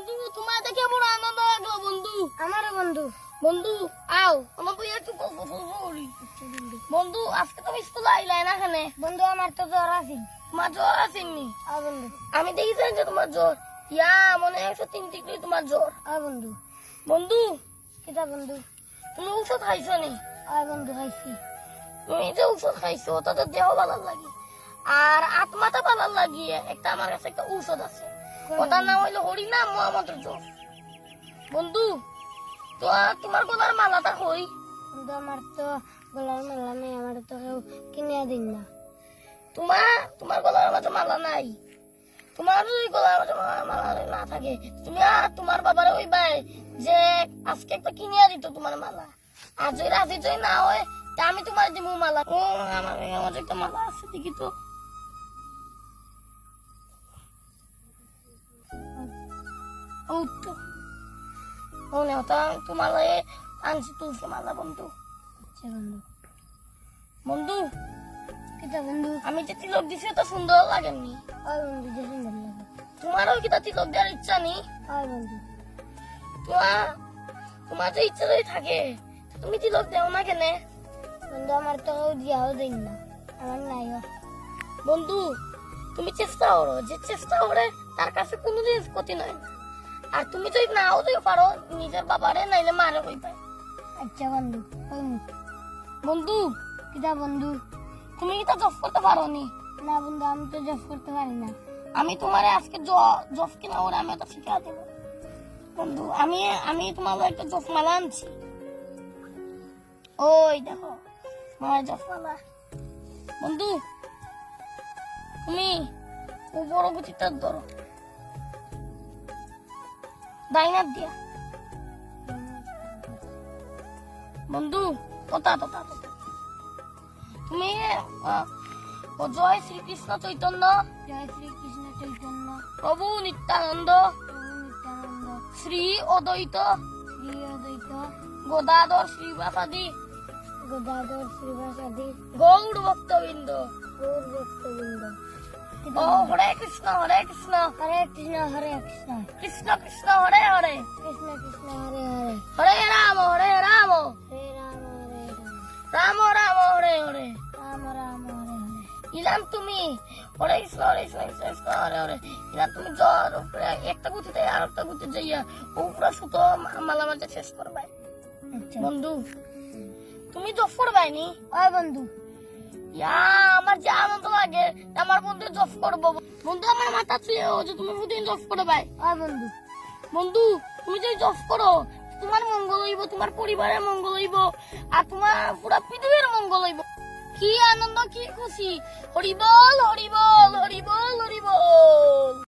বন্ধু তোমার দেখে বড় আনন্দ লাগল বন্ধু। আমারও বন্ধু। বন্ধু আও আমার বই একটু বন্ধু। আজকে তুমি স্কুলে আইলাই না এখানে? বন্ধু আমার তো জ্বর আছে। তোমার জ্বর আসেনি আ বন্ধু। আমি দেখেছিলাম যে তোমার জ্বর। ইয়া মনে হয় একশো তিন ডিগ্রি তোমার জ্বর। আ বন্ধু। বন্ধু কিতা বন্ধু? তুমি ঔষধ খাইছো নি? আ বন্ধু খাইছি। তুমি যে ঔষধ খাইছো তাতে দেহ ভালো লাগে। আর আত্মাটা ভালো লাগিয়ে একটা আমার কাছে একটা ঔষধ আছে। ওটার নাম হইল হরি নাম মহামন্ত্র বন্ধু তো তোমার গলার মালাটা কই? বন্ধু আমার তো গলার মালা নেই আমার তো কেউ কিনে দিন না। তোমার তোমার গলার মাঝে মালা নাই। তোমার যদি গলার মাঝে মালা না থাকে তুমি আর তোমার বাবারে ওই ভাই যে আজকে একটা কিনিয়া দিত তোমার মালা। আর যদি রাজি যদি না হয় তা আমি তোমার দিব মালা। ও আমার একটা মালা আছে দেখি তো। তো ও না ওটা তোমার লাগে আনছি তুলসী মালা বন্ধু আচ্ছা বন্ধু বন্ধু কিতা বন্ধু আমি যে তিলক দিছি তো সুন্দর লাগেনি আ বন্ধু যে সুন্দর লাগে তোমারও কি তা তিলক দেওয়ার ইচ্ছা নেই আ বন্ধু তোমার তোমার যে ইচ্ছা যদি থাকে তুমি তিলক দেও না কেনে বন্ধু আমার তো দিয়াও দিন না আমার নাই বন্ধু তুমি চেষ্টা করো যে চেষ্টা করে তার কাছে কোনো জিনিস ক্ষতি নয় আর তুমি যদি নাও তুই পারো নিজের বাবারে নাইলে মারে হই পায় আচ্ছা বন্ধু বন্ধু কিতা বন্ধু? তুমি কি তা জব করতে পারো নি না বন্ধু আমি তো জব করতে পারি না। আমি তোমারে আজকে জব কিনা ওরা আমি এটা শিখা দেব। বন্ধু আমি আমি তোমার একটা জব মালা আনছি। ওই দেখো আমার জব মালা বন্ধু তুমি ও বড় গুচিটা ধরো। ডাইনার দিয়া। বন্ধু ওটা ওটা তুমি ও জয় শ্রীকৃষ্ণ চৈতন্য। জয় শ্রী কৃষ্ণ চৈতন্য। প্রভু নিত্যানন্দ। শ্রী অদ্বৈত। শ্রী অদ্বৈত। গদাধর শ্রীবাসাদি। গদাধর শ্রীবাসাদি। গৌর ভক্তবৃন্দ। গৌর ভক্তবৃন্দ ও হরে কৃষ্ণ হরে কৃষ্ণ। হরে কৃষ্ণ হরে কৃষ্ণ। কৃষ্ণ কৃষ্ণ হরে হরে। কৃষ্ণ কৃষ্ণ হরে হরে। হরে রাম হরে রাম। হরে রাম হরে রাম। রাম হরে হরে। রাম রাম হরে হরে। ইলাম তুমি। হরে কৃষ্ণ হরে কৃষ্ণ কৃষ্ণ হরে হরে। ইলাম তুমি জ্বর উপরে একটা গুতিতে আর একটা গুতি যাইয়া ও পুরা সুতো মা- শেষ করবে আচ্ছা। বন্ধু তুমি জব করবাই নি? ওই বন্ধু। আমার যে আনন্দ লাগে আমার বন্ধু জব করব। বন্ধু আমার মাথা ছুঁয়ে যে তুমি প্রতিদিন জব করে ভাই। ওই বন্ধু। বন্ধু তুমি যদি জব করো তোমার মঙ্গল হইব তোমার পরিবারের মঙ্গল হইব আর তোমার পুরো পৃথিবীর মঙ্গল হইব। কি আনন্দ কি খুশি। হরিবল হরিবল হরিবল হরিবল।